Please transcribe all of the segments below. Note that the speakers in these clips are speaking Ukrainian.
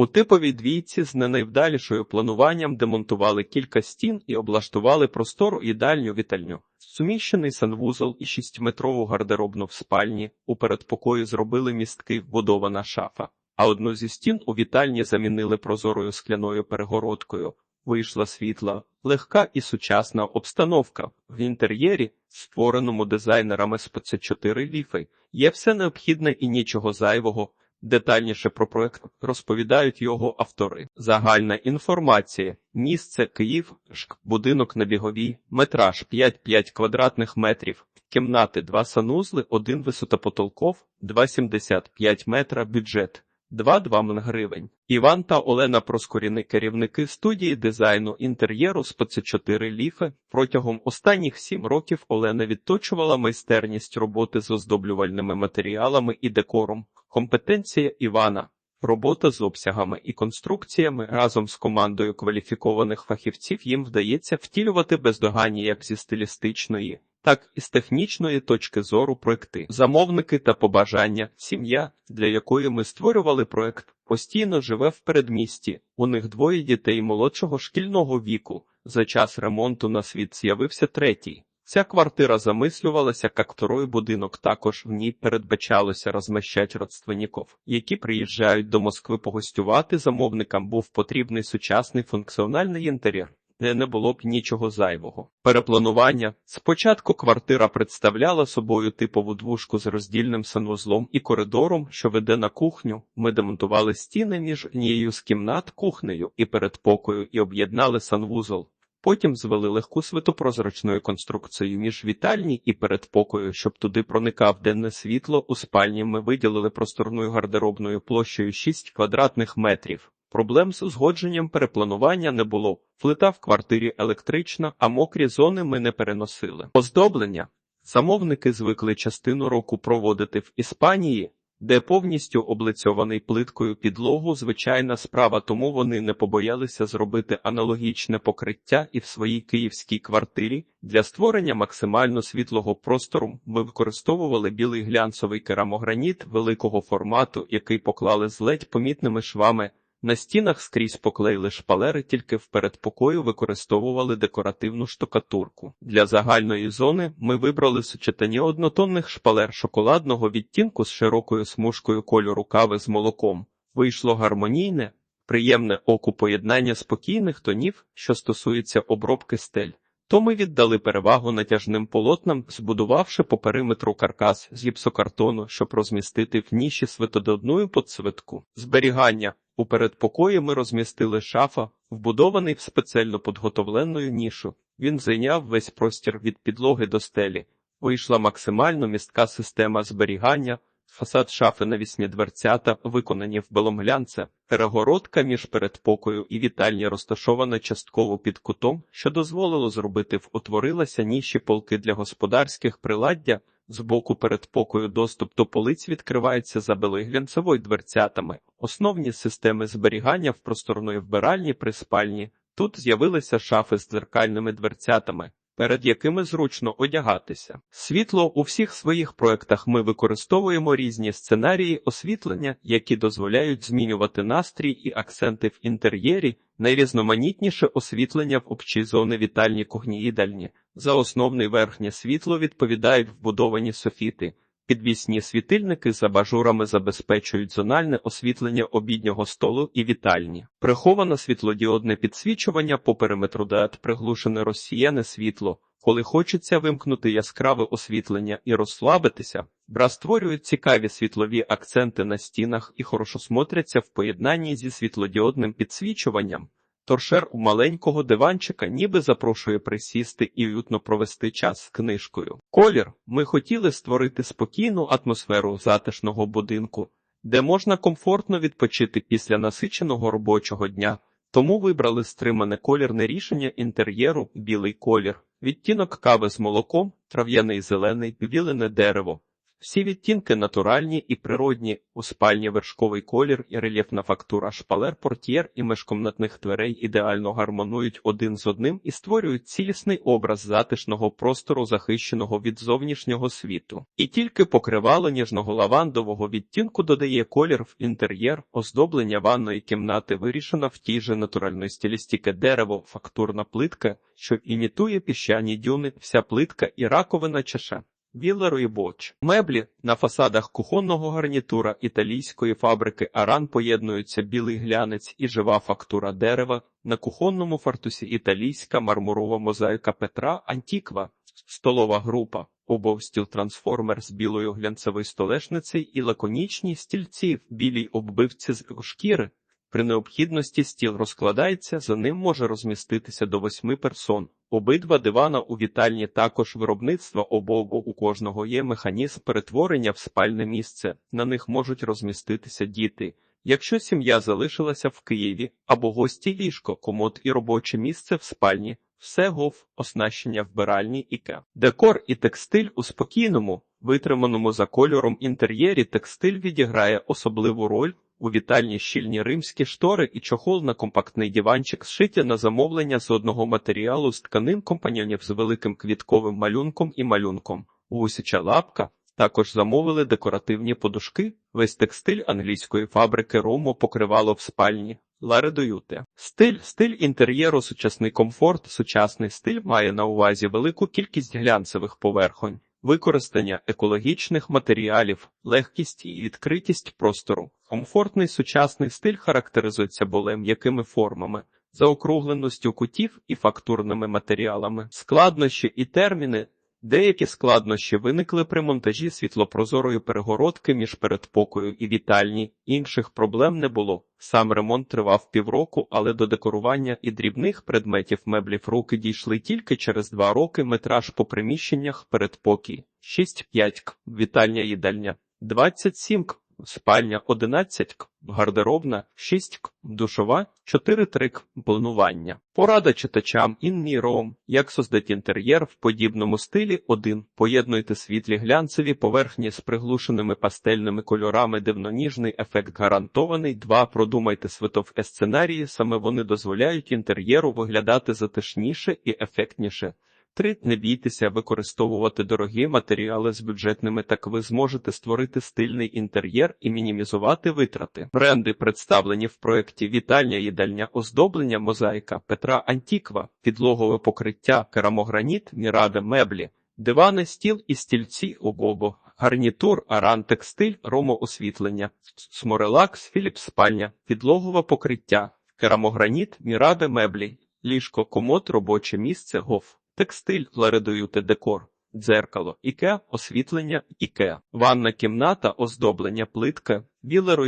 У типовій двійці з не найвдалішою плануванням демонтували кілька стін і облаштували простору їдальню вітальню. Суміщений санвузол і шістиметрову гардеробну в спальні. У передпокої зробили містки вбудована шафа. А одну зі стін у вітальні замінили прозорою скляною перегородкою. Вийшла світла, легка і сучасна обстановка. В інтер'єрі, створеному дизайнерами з ПЦ4 ліфи, є все необхідне і нічого зайвого. Детальніше про проект розповідають його автори. Загальна інформація. Місце Київ, ЖК, будинок на біговій, метраж 5-5 квадратних метрів, кімнати 2 санузли, 1 висотопотолков, 2,75 метра бюджет. 2-2 гривень. Іван та Олена Проскоріни, керівники студії дизайну інтер'єру з ПЦ4 Ліфе. Протягом останніх сім років Олена відточувала майстерність роботи з оздоблювальними матеріалами і декором. Компетенція Івана. Робота з обсягами і конструкціями разом з командою кваліфікованих фахівців їм вдається втілювати бездоганні як зі стилістичної, так і з технічної точки зору проекти, замовники та побажання. Сім'я, для якої ми створювали проект, постійно живе в передмісті. У них двоє дітей молодшого шкільного віку. За час ремонту на світ з'явився третій. Ця квартира замислювалася як второй будинок. Також в ній передбачалося розміщати родственників, які приїжджають до Москви погостювати. Замовникам був потрібний сучасний функціональний інтер'єр, де не було б нічого зайвого. Перепланування спочатку квартира представляла собою типову двушку з роздільним санвузлом і коридором, що веде на кухню. Ми демонтували стіни між однією з кімнат кухнею і передпокою і об'єднали санвузол. Потім звели легку світопрозрачною конструкцією між вітальні і передпокою, щоб туди проникав денне світло. У спальні ми виділили просторною гардеробною площею 6 квадратних метрів. Проблем з узгодженням перепланування не було. Плита в квартирі електрична, а мокрі зони ми не переносили. Оздоблення. Замовники звикли частину року проводити в Іспанії, де повністю облицьований плиткою підлогу звичайна справа, тому вони не побоялися зробити аналогічне покриття і в своїй київській квартирі. Для створення максимально світлого простору ми використовували білий глянцевий керамограніт великого формату, який поклали з ледь помітними швами. На стінах скрізь поклеїли шпалери, тільки в передпокою використовували декоративну штукатурку. Для загальної зони ми вибрали сочетання однотонних шпалер шоколадного відтінку з широкою смужкою кольору кави з молоком. Вийшло гармонійне, приємне оку поєднання спокійних тонів, що стосується обробки стель. То ми віддали перевагу натяжним полотнам, збудувавши по периметру каркас з гіпсокартону, щоб розмістити в ніші світододную подсвитку. Зберігання у передпокої ми розмістили шафа, вбудований в спеціально підготовленою нішу. Він зайняв весь простір від підлоги до стелі. Вийшла максимально містка система зберігання, фасад шафи навісні дверцята, виконані в беломглянце, перегородка між передпокою і вітальні розташована частково під кутом, що дозволило зробити в утворилася ніші полки для господарських приладдя. З боку передпокою доступ до полиць відкривається за белиглянцевою дверцятами. Основні системи зберігання в просторної вбиральні при спальні. Тут з'явилися шафи з дзеркальними дверцятами, перед якими зручно одягатися. Світло у всіх своїх проектах ми використовуємо різні сценарії освітлення, які дозволяють змінювати настрій і акценти в інтер'єрі, найрізноманітніше освітлення в обчі зони вітальні кухні їдальні. За основне верхнє світло відповідають вбудовані софіти. Підвісні світильники з абажурами забезпечують зональне освітлення обіднього столу і вітальні. Приховане світлодіодне підсвічування по периметру дат приглушене розсіяне світло. Коли хочеться вимкнути яскраве освітлення і розслабитися, бра створюють цікаві світлові акценти на стінах і хорошо смотряться в поєднанні зі світлодіодним підсвічуванням. Торшер у маленького диванчика ніби запрошує присісти і уютно провести час з книжкою. Колір ми хотіли створити спокійну атмосферу затишного будинку, де можна комфортно відпочити після насиченого робочого дня, тому вибрали стримане колірне рішення інтер'єру, білий колір, відтінок кави з молоком, трав'яний зелений, білене дерево. Всі відтінки натуральні і природні, у спальні вершковий колір і рельєфна фактура шпалер портьєр і межкомнатних дверей ідеально гармонують один з одним і створюють цілісний образ затишного простору, захищеного від зовнішнього світу. І тільки покривало ніжного лавандового відтінку додає колір в інтер'єр, оздоблення ванної кімнати вирішено в тій же натуральної стилістики дерево, фактурна плитка, що імітує піщані дюни, вся плитка і раковина чаша. Віллеру і боч. Меблі на фасадах кухонного гарнітура італійської фабрики Аран поєднуються білий глянець і жива фактура дерева. На кухонному фартусі італійська мармурова мозаїка Петра Антіква, столова група, обовстіл трансформер з білою глянцевою столешницею і лаконічні стільці в білій оббивці з шкіри. При необхідності стіл розкладається, за ним може розміститися до восьми персон. Обидва дивана у вітальні також виробництва обов'язку у кожного є механізм перетворення в спальне місце. На них можуть розміститися діти. Якщо сім'я залишилася в Києві або гості ліжко, комод і робоче місце в спальні, все гов, оснащення вбиральні іке. Декор і текстиль у спокійному, витриманому за кольором інтер'єрі текстиль відіграє особливу роль. У вітальні щільні римські штори і чохол на компактний диванчик зшиті на замовлення з одного матеріалу з тканин компаньонів з великим квітковим малюнком і малюнком. Гусяча лапка також замовили декоративні подушки. Весь текстиль англійської фабрики Ромо покривало в спальні. Ларедоюте. Стиль, стиль інтер'єру, сучасний комфорт, сучасний стиль має на увазі велику кількість глянцевих поверхонь. Використання екологічних матеріалів, легкість і відкритість простору. Комфортний сучасний стиль характеризується болем якими формами, заокругленостю кутів і фактурними матеріалами, складнощі і терміни. Деякі складнощі виникли при монтажі світлопрозорої перегородки між передпокою і вітальні, інших проблем не було. Сам ремонт тривав півроку, але до декорування і дрібних предметів меблів руки дійшли тільки через два роки метраж по приміщеннях передпокій. 6-5 к, вітальня їдальня, 27 к, спальня 11 к, гардеробна 6 душова 4-3 планування. Порада читачам інміром, як создати інтер'єр в подібному стилі 1. Поєднуйте світлі глянцеві поверхні з приглушеними пастельними кольорами, дивноніжний ефект гарантований. 2. Продумайте світове сценарії, саме вони дозволяють інтер'єру виглядати затишніше і ефектніше. 3. Не бійтеся використовувати дорогі матеріали з бюджетними, так ви зможете створити стильний інтер'єр і мінімізувати витрати. Бренди представлені в проєкті Вітальня їдальня оздоблення мозаїка Петра Антіква, підлогове покриття, керамограніт, мірада меблі, дивани, стіл і стільці обобо, гарнітур, аран текстиль, ромоосвітлення, сморелакс, філіп спальня, підлогове покриття, керамограніт, мірада меблі, ліжко, комод, робоче місце, гоф. Текстиль, ларедоюте декор, дзеркало, іке, освітлення, іке, ванна кімната, оздоблення плитка,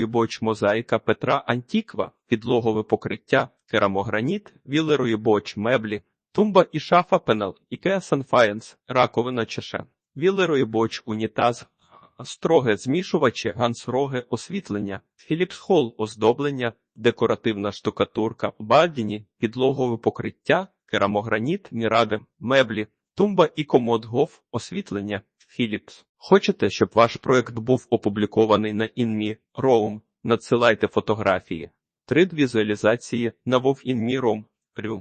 боч мозаїка Петра Антіква, підлогове покриття, керамограніт, боч меблі, тумба і шафа пенал, іке санфаєнс, раковина чеше, боч унітаз, строге змішувачі, гансроге освітлення, Філіпс Холл оздоблення, декоративна штукатурка, бадіні, підлогове покриття, керамограніт, міради, меблі, тумба і комод гов, освітлення, Philips. Хочете, щоб ваш проект був опублікований на ІНМІ Роум? Надсилайте фотографії. 3 візуалізації на вов Інмі Roam. Рю.